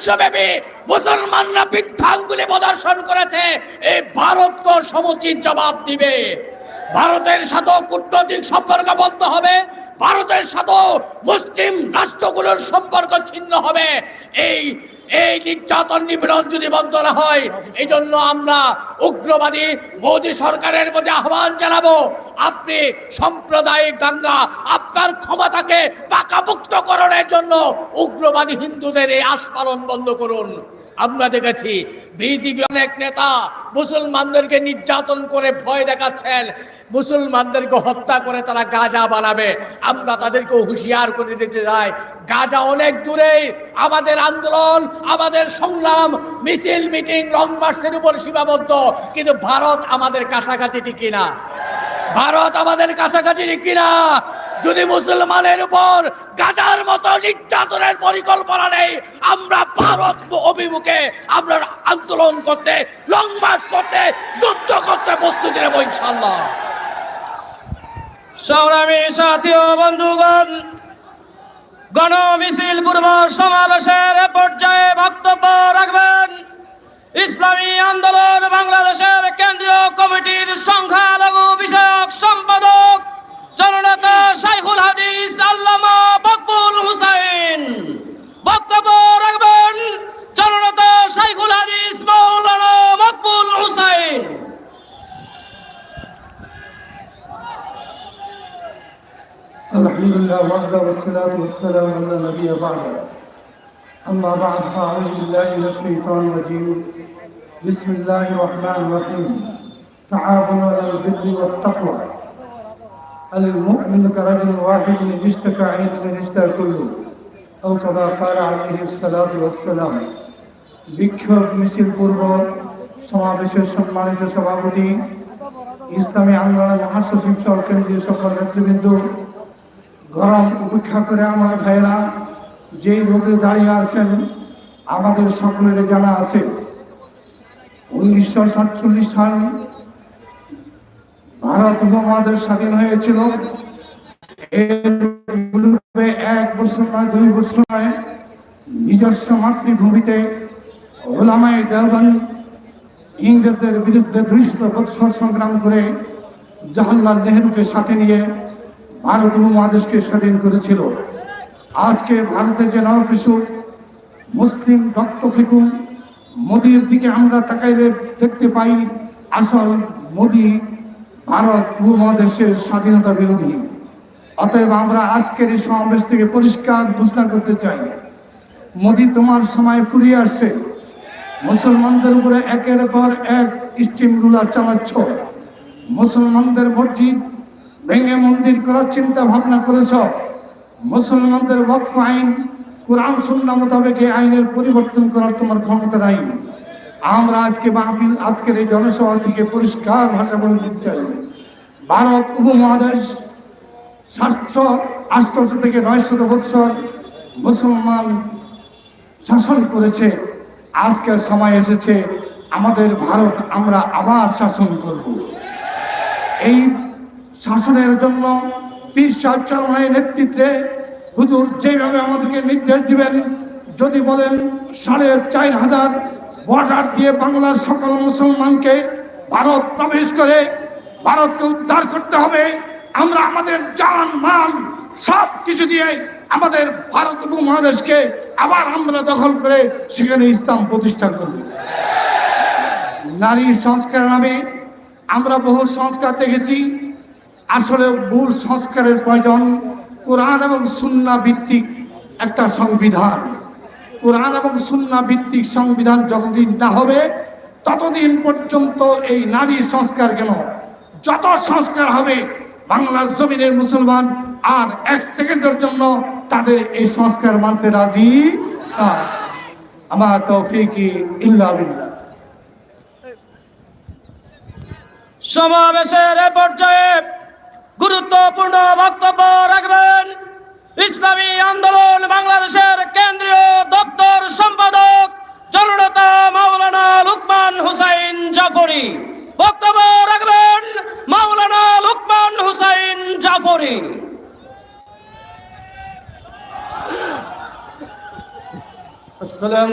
বিশ্বব্যাপী মুসলমানরা বৃদ্ধাঙ্গুলি প্রদর্শন করেছে, এই ভারতকে সমুচিত জবাব দিবে। ভারতের সাথে কূটনৈতিক সম্পর্ক বন্ধ হবে, ভারতের সাথে মুসলিম রাষ্ট্রগুলোর সম্পর্ক ছিন্ন হবে। এই এই নির্যাতন নিপীড়ন যদি বন্ধ না হয় এই জন্য আমরা উগ্রবাদী মোদী সরকারের প্রতি আহ্বান জানাব। আপনি সাম্প্রদায়িক দাঙ্গা, আপনার ক্ষমতাকে পাকাপুক্ত করণের জন্য উগ্রবাদী হিন্দুদের এই আস্ফালন বন্ধ করুন। আমরা দেখেছি বিজেপি অনেক নেতা মুসলমানদেরকে নির্যাতন করে ভয় দেখাচ্ছেন। মুসলমানদেরকে হত্যা করে তারা গাজা বানাবে। আমরা তাদেরকে হুঁশিয়ার করে দিতে চাই। গাজা অনেক দূরে আমাদের আন্দোলন, আমাদের সংগ্রাম, মিছিল, মিটিং, লং মার্চের উপর সীমাবদ্ধ। কিন্তু ভারত আমাদের কাছাকাছি টিকি না। ভারত আমাদের কাছাকাছি টিকি না যদি মুসলমানের উপর গাজার মতো নির্যাতনের পরিকল্পনা নেই, আমরা ভারত অভিমুখে আমরা আন্দোলন করতে লং মার্চ করতে, যুদ্ধ করতে প্রস্তুতি নেব ইনশাল্লাহ সংগ্রামী সাথী ও বন্ধুগণ গণ মিছিল পূর্ব সমাবেশের পর্যায়ে শাইখুল হাদিস মৌলানা মকবুল হুসাইন الحمد لله وحده والصلاة والسلام على نبي بعده أما بعد فأعوذ بالله من الشيطان الرجيم بسم الله الرحمن الرحيم تعاونوا على البر والتقوى المؤمن كرجل واحد اشتكى عين من اشتكى كله أو كما قال عليه الصلاة والسلام বিক্ষোভ, মিছিল পূর্ব, সমাবেশের সম্মানিত সভাপতি, ইসলামী আন্দোলনের মহাসচিব সহ কেন্দ্রীয় সকল নেতৃবৃন্দ, গরম উপেক্ষা করে আমার ভাইয়েরা, যেই রোদে দাঁড়িয়ে আছেন, আমাদের সকলের জানা আছে, উনিশশো সাতচল্লিশ সাল ভারত উপমহাদেশ স্বাধীন হয়েছিল। এক বছর নয়, দুই বছর নয়, নিজস্ব মাতৃভূমিতে ওলামায় দেওবন্দ ইংরেজদের বিরুদ্ধে দুইশত বৎসর সংগ্রাম করে জওয়াহরলাল নেহরুকে সাথে নিয়ে ভারত উপমহাদেশকে স্বাধীন করেছিল। আজকে ভারতে যে নরকিশু মুসলিম রক্তখেকু মোদির দিকে আমরা তাকাইলে দেখতে পাই আসল মোদি ভারত উপমহাদেশের স্বাধীনতা বিরোধী। অতএব আমরা আজকের এই সমাবেশ থেকে পরিষ্কার ঘোষণা করতে চাই, মোদি তোমার সময় ফুরিয়ে আসছে। মুসলমানদের উপরে একের পর এক স্টিম রুলার চালাচ্ছ। মুসলমানদের মসজিদ ভেঙে মন্দির করার চিন্তা ভাবনা করেছ। মুসলমানদের ওয়াকফ আইন, কোরআন সুন্না মোতাবেক এই আইনের পরিবর্তন করার তোমার ক্ষমতা নাই। আমরা আজকে মাহফিল, আজকের এই জনসভা থেকে পরিষ্কার ভাষা বলে দিতে চাই। ভারত উপমহাদেশ সাতশো আটশো থেকে নয়শত বৎসর মুসলমান শাসন করেছে। আজকের সময় এসেছে, আমাদের ভারত আমরা আবার শাসন করব। এই শাসনের জন্য পীর সাহেব নেতৃত্বে হুজুর যেভাবে আমাদেরকে নির্দেশ দিবেন, যদি বলেন সাড়ে চার হাজার বর্ডার দিয়ে বাংলার সকল মুসলমানকে ভারত প্রবেশ করে, ভারতকে উদ্ধার করতে হবে, আমরা আমাদের জান, মাল সব কিছু দিয়ে আমাদের ভারত উপমহাদেশকে আবার আমরা দখল করে সেখানে ইসলাম প্রতিষ্ঠা করব। নারী সংস্কার নামে আমরা বহু সংস্কার দেখেছি। আসলে মূল সংস্কারের প্রয়োজন কোরআন এবং সুন্না ভিত্তিক একটা সংবিধান। কোরআন এবং সুন্না ভিত্তিক সংবিধান যতদিন না হবে, ততদিন পর্যন্ত এই নারী সংস্কার কেন? যত সংস্কার হবে বাংলার জমিনের মুসলমান আর এক সেকেন্ডের জন্য তাদের এই সংস্কার মানতে রাজি। আমার তৌফিকি ইল্লা বিল্লাহ সমাবেশের পর্যায়ে গুরুত্বপূর্ণ বক্তব্য রাখবেন ইসলামী আন্দোলন বাংলাদেশের কেন্দ্রীয় দপ্তর সম্পাদক জননেতা মাওলানা লুকমান হুসাইন জাফরি বক্তব্য রাখবেন হুসাইন জাফরি আসসালাম